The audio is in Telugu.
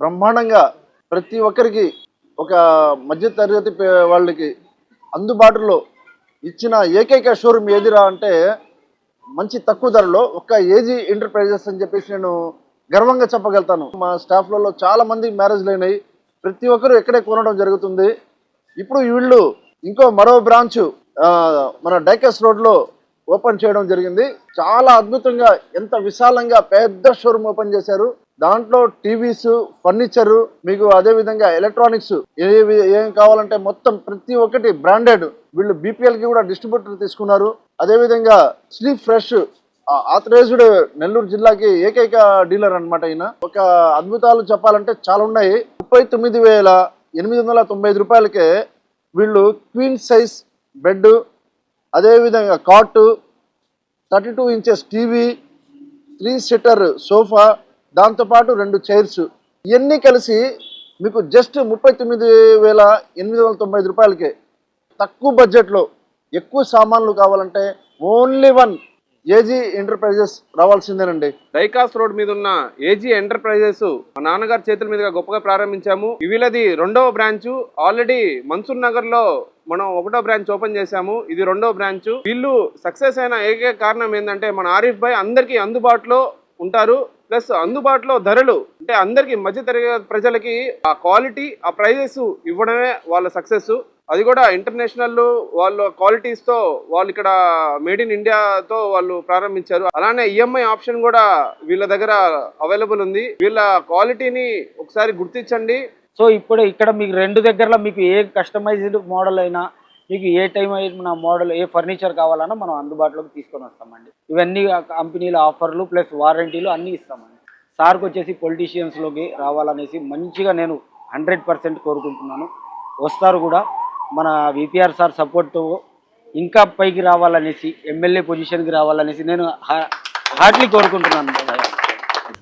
బ్రహ్మాండంగా ప్రతి ఒక్కరికి ఒక మధ్య తరగతి వాళ్ళకి అందుబాటులో ఇచ్చిన ఏకైక షోరూమ్ ఏదిరా అంటే మంచి తక్కువ ధరలో ఒక ఏజీ ఎంటర్ప్రైజెస్ అని చెప్పేసి నేను గర్వంగా చెప్పగలుగుతాను. మా స్టాఫ్లలో చాలా మంది మ్యారేజ్లు అయినాయి ప్రతి ఒక్కరు ఇక్కడే కొనడం జరుగుతుంది. ఇప్పుడు వీళ్ళు ఇంకో మరో బ్రాంచ్ మన డైకస్ రోడ్లో ఓపెన్ చేయడం జరిగింది. చాలా అద్భుతంగా ఎంత విశాలంగా పెద్ద షోరూమ్ ఓపెన్ చేశారు. దాంట్లో టీవీస్ ఫర్నిచర్ మీకు అదే విధంగా ఎలక్ట్రానిక్స్ ఏవి ఏం కావాలంటే మొత్తం ప్రతి ఒక్కటి బ్రాండెడ్. వీళ్ళు బీపీఎల్కి కూడా డిస్ట్రిబ్యూటర్ తీసుకున్నారు. అదే విధంగా స్లీప్ ఫ్రెష్ ఆథరైజ్డ్ నెల్లూరు జిల్లాకి ఏకైక డీలర్ అనమాట ఈయన. ఒక అద్భుతాలు చెప్పాలంటే చాలా ఉన్నాయి. ముప్పై తొమ్మిది వేల ఎనిమిది వందల తొంభై ఐదు రూపాయలకే వీళ్ళు క్వీన్ సైజ్ బెడ్ అదేవిధంగా cot thirty two inches TV three seater sofa దాంతోపాటు రెండు చైర్స్. ఇవన్నీ కలిసి మీకు జస్ట్ ముప్పై తొమ్మిది వేల ఎనిమిది వందల తొంభై ఐదు రూపాయలకే. తక్కువ బడ్జెట్లో ఎక్కువ సామాన్లు కావాలంటే ఓన్లీ వన్ ఏజీ ఎంటర్ప్రైజెస్ రావాల్సిందేనండి. డైకాస్ రోడ్ మీద ఉన్న ఏజీ ఎంటర్ప్రైజెస్ మా నాన్నగారి చేతుల మీదుగా గొప్పగా ప్రారంభించాము. వీళ్ళది రెండవ బ్రాంచ్. ఆల్రెడీ మన్సూర్ నగర్లో మనం ఒకటో బ్రాంచ్ ఓపెన్ చేశాము. ఇది రెండో బ్రాంచ్. వీళ్ళు సక్సెస్ అయిన ఏకైక కారణం ఏంటంటే మన ఆరిఫ్ భాయ్ అందరికీ అందుబాటులో ఉంటారు. ప్లస్ అందుబాటులో ధరలు అంటే అందరికి మధ్య తరగతి ప్రజలకి ఆ క్వాలిటీ ఆ ప్రైజెస్ ఇవ్వడమే వాళ్ళ సక్సెస్. అది కూడా ఇంటర్నేషనల్ వాళ్ళ క్వాలిటీస్తో వాళ్ళు ఇక్కడ మేడ్ ఇన్ ఇండియాతో వాళ్ళు ప్రారంభించారు. అలానే ఈఎంఐ ఆప్షన్ కూడా వీళ్ళ దగ్గర అవైలబుల్ ఉంది. వీళ్ళ క్వాలిటీని ఒకసారి గుర్తించండి. సో ఇప్పుడు ఇక్కడ మీకు రెండు దగ్గరలో మీకు ఏ కస్టమైజ్డ్ మోడల్ అయినా మీకు ఏ టైం అయిన మోడల్ ఏ ఫర్నిచర్ కావాలన్నా మనం అందుబాటులోకి తీసుకొని వస్తామండి. ఇవన్నీ కంపెనీల ఆఫర్లు ప్లస్ వారంటీలు అన్నీ ఇస్తామండి. సార్కి వచ్చేసి పొలిటీషియన్స్లోకి రావాలనేసి మంచిగా నేను హండ్రెడ్ పర్సెంట్ కోరుకుంటున్నాను. వస్తారు కూడా. మన విపిఆర్ సార్ సపోర్ట్తో ఇంకా పైకి రావాలనేసి ఎమ్మెల్యే పొజిషన్కి రావాలనేసి నేను హార్ట్లీ కోరుకుంటున్నాను.